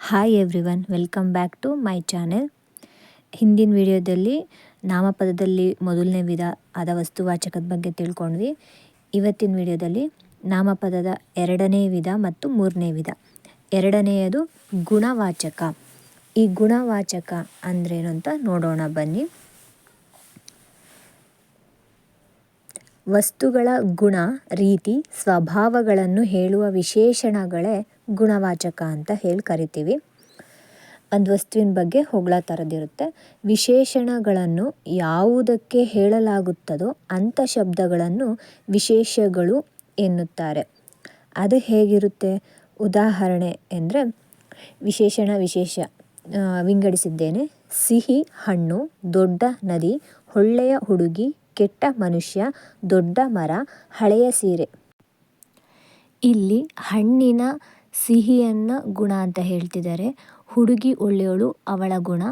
Hi everyone welcome back to my channel ಹಿಂದಿನ ವಿಡಿಯೋದಲ್ಲಿ ನಾಮಪದದಲ್ಲಿ ಮೊದಲನೇ ವಿಧ ಆದ ವಸ್ತುವಾಚಕದ ಬಗ್ಗೆ ತಿಳ್ಕೊಂಡ್ವಿ. ಇವತ್ತಿನ ವಿಡಿಯೋದಲ್ಲಿ ನಾಮಪದದ ಎರಡನೇ ವಿಧ ಮತ್ತು ಮೂರನೇ ವಿಧ. ಎರಡನೆಯದು ಗುಣವಾಚಕ. ಈ ಗುಣವಾಚಕ ಅಂದ್ರೇನು ಅಂತ ನೋಡೋಣ ಬನ್ನಿ. ವಸ್ತುಗಳ ಗುಣ, ರೀತಿ, ಸ್ವಭಾವಗಳನ್ನು ಹೇಳುವ ವಿಶೇಷಣಗಳೇ ಗುಣವಾಚಕ ಅಂತ ಹೇಳಿ ಕರಿತೀವಿ. ಒಂದು ವಸ್ತುವಿನ ಬಗ್ಗೆ ಹೊಗಳ ಥರದಿರುತ್ತೆ ವಿಶೇಷಣಗಳನ್ನು ಯಾವುದಕ್ಕೆ ಹೇಳಲಾಗುತ್ತದೋ ಅಂಥ ಶಬ್ದಗಳನ್ನು ವಿಶೇಷಗಳು ಎನ್ನುತ್ತಾರೆ. ಅದು ಹೇಗಿರುತ್ತೆ? ಉದಾಹರಣೆ ಎಂದರೆ ವಿಶೇಷಣ, ವಿಶೇಷ ವಿಂಗಡಿಸಿದ್ದೇನೆ. ಸಿಹಿ, ಹಣ್ಣು, ದೊಡ್ಡ ನದಿ, ಒಳ್ಳೆಯ ಹುಡುಗಿ ಕೆಟ್ಟ ಮನುಷ್ಯ, ದೊಡ್ಡ ಮರ, ಹಳೆಯ ಸೀರೆ. ಇಲ್ಲಿ ಹಣ್ಣಿನ ಸಿಹಿಯನ್ನು ಗುಣ ಅಂತ ಹೇಳ್ತಿದ್ದಾರೆ. ಹುಡುಗಿ ಒಳ್ಳೆಯವಳು, ಅವಳ ಗುಣ.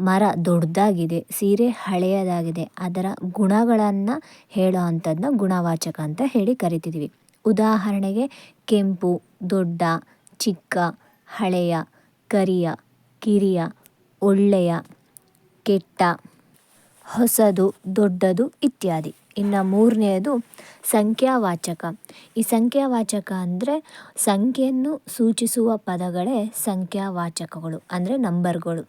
ಮರ ದೊಡ್ಡದಾಗಿದೆ, ಸೀರೆ ಹಳೆಯದಾಗಿದೆ, ಅದರ ಗುಣಗಳನ್ನು ಹೇಳೋ ಅಂಥದ್ದನ್ನ ಗುಣವಾಚಕ ಅಂತ ಹೇಳಿ ಕರಿತಿದ್ವಿ. ಉದಾಹರಣೆಗೆ, ಕೆಂಪು, ದೊಡ್ಡ, ಚಿಕ್ಕ, ಹಳೆಯ, ಕರಿಯ, ಕಿರಿಯ, ಒಳ್ಳೆಯ, ಕೆಟ್ಟ. ಹೊಸದು, ದೊಡ್ಡದು ಇತ್ಯಾದಿ. ಇನ್ನು ಮೂರನೆಯದು ಸಂಖ್ಯಾವಾಚಕ. ಈ ಸಂಖ್ಯಾವಾಚಕ ಅಂದರೆ ಸಂಖ್ಯೆಯನ್ನು ಸೂಚಿಸುವ ಪದಗಳೇ ಸಂಖ್ಯಾವಾಚಕಗಳು, ಅಂದರೆ ನಂಬರ್ಗಳು.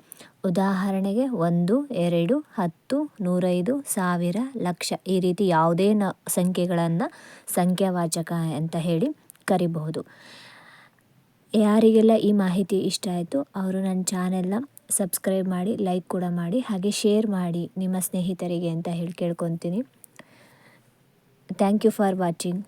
ಉದಾಹರಣೆಗೆ ಒಂದು, ಎರಡು, ಹತ್ತು, ನೂರೈದು, ಸಾವಿರ, ಲಕ್ಷ ಈ ರೀತಿ ಯಾವುದೇ ನ ಸಂಖ್ಯೆಗಳನ್ನು ಸಂಖ್ಯಾವಾಚಕ ಅಂತ ಹೇಳಿ ಕರಿಬಹುದು. ಯಾರಿಗೆಲ್ಲ ಈ ಮಾಹಿತಿ ಇಷ್ಟ ಆಯಿತು, ಅವರು ನನ್ನ ಚಾನೆಲ್ನ ಸಬ್ಸ್ಕ್ರೈಬ್ ಮಾಡಿ, ಲೈಕ್ ಕೂಡ ಮಾಡಿ, ಹಾಗೆ ಶೇರ್ ಮಾಡಿ ನಿಮ್ಮ ಸ್ನೇಹಿತರಿಗೆ ಅಂತ ಹೇಳಿ ಕೇಳ್ಕೊತೀನಿ. Thank you for watching